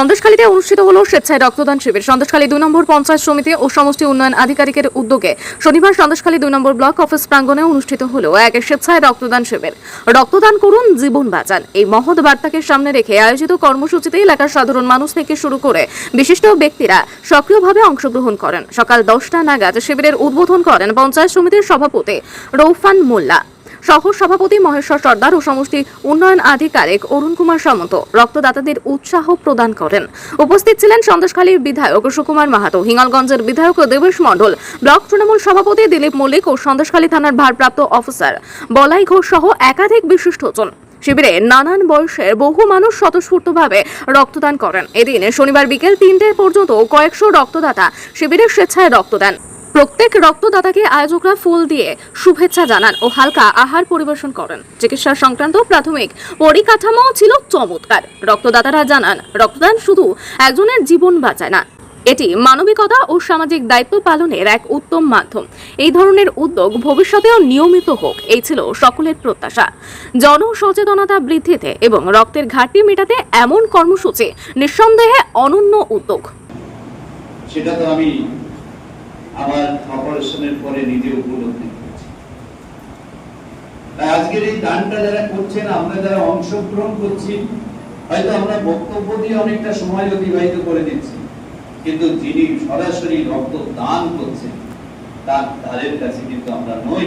সন্দেশখালীতে অনুষ্ঠিত হল স্বেচ্ছায় রক্তদান শিবির। সন্দেশখালী দুই নম্বর পঞ্চায়েত সমিতি ও সমষ্টি উন্নয়ন আধিকারিকের উদ্যোগে শনিবার সন্দেশখালী দুই নম্বর ব্লক অফিস প্রাঙ্গণে অনুষ্ঠিত হল এক স্বেচ্ছায় রক্তদান শিবির। রক্তদান করুন, জীবন বাঁচান। এই মহৎ বার্তাকে সামনে রেখে আয়োজিত কর্মসূচিতে এলাকার সাধারণ মানুষ থেকে শুরু করে বিশিষ্ট ব্যক্তিরা সক্রিয়ভাবে অংশগ্রহণ করেন। সকাল দশটা নাগাদ শিবিরের উদ্বোধন করেন পঞ্চায়েত সমিতির সভাপতি রৌফান মোল্লা। সহ সভাপতি মহেশ্বর সর্দার ও সমষ্টি উন্নয়ন আধিকারিক অরুণ কুমার সামন্ত রক্তদাতাদের উৎসাহ প্রদান করেন। উপস্থিত ছিলেন সন্দেশখালীর বিধায়ক সুকুমার মাহাতো, হিঙ্গলগঞ্জের বিধায়ক দেবেশ মণ্ডল, ব্লক তৃণমূল সভাপতি দিলীপ মল্লিক ও সন্দেশখালী থানার ভারপ্রাপ্ত অফিসার বলাই ঘোষ সহ একাধিক বিশিষ্টজন। শিবিরে নানান বয়সের বহু মানুষ স্বতঃস্ফূর্তভাবে রক্তদান করেন। এদিন শনিবার বিকেল তিনটে পর্যন্ত কয়েকশো রক্তদাতা শিবিরে স্বেচ্ছায় রক্ত দেন প্রত্যেক রক্তদাতাকে আয়োজকরা ফুল দিয়ে শুভেচ্ছা জানান ও হালকা আহার পরিবেশন করেন। চিকিৎসা সংক্রান্ত প্রাথমিক পরিকাঠামো ছিল চমৎকার। রক্তদাতারা জানান, রক্তদান শুধু একজনের জীবন বাঁচায় না, এটি মানবিকতা ও সামাজিক দায়িত্ব পালনের এক উত্তম মাধ্যম। এই ধরনের উদ্যোগ ভবিষ্যতেও নিয়মিত হোক, এই ছিল সকলের প্রত্যাশা। জনসচেতনতা বৃদ্ধিতে এবং রক্তের ঘাটতি মেটাতে এমন কর্মসূচি নিঃসন্দেহে অনন্য উদ্যোগ। সেটা তো আমি আমার অপারেশনের পরে নিজে উপলব্ধি করেছি। আজকের এই দানটা যারা করছেন, আমরা যারা অংশগ্রহণ করছি, হয়তো আমরা বক্তব্য দিয়ে অনেকটা সময় অতিবাহিত করে দিচ্ছি, কিন্তু যিনি সরাসরি রক্ত দান করছেন, তার, তাদের কাছে কিন্তু আমরা নই।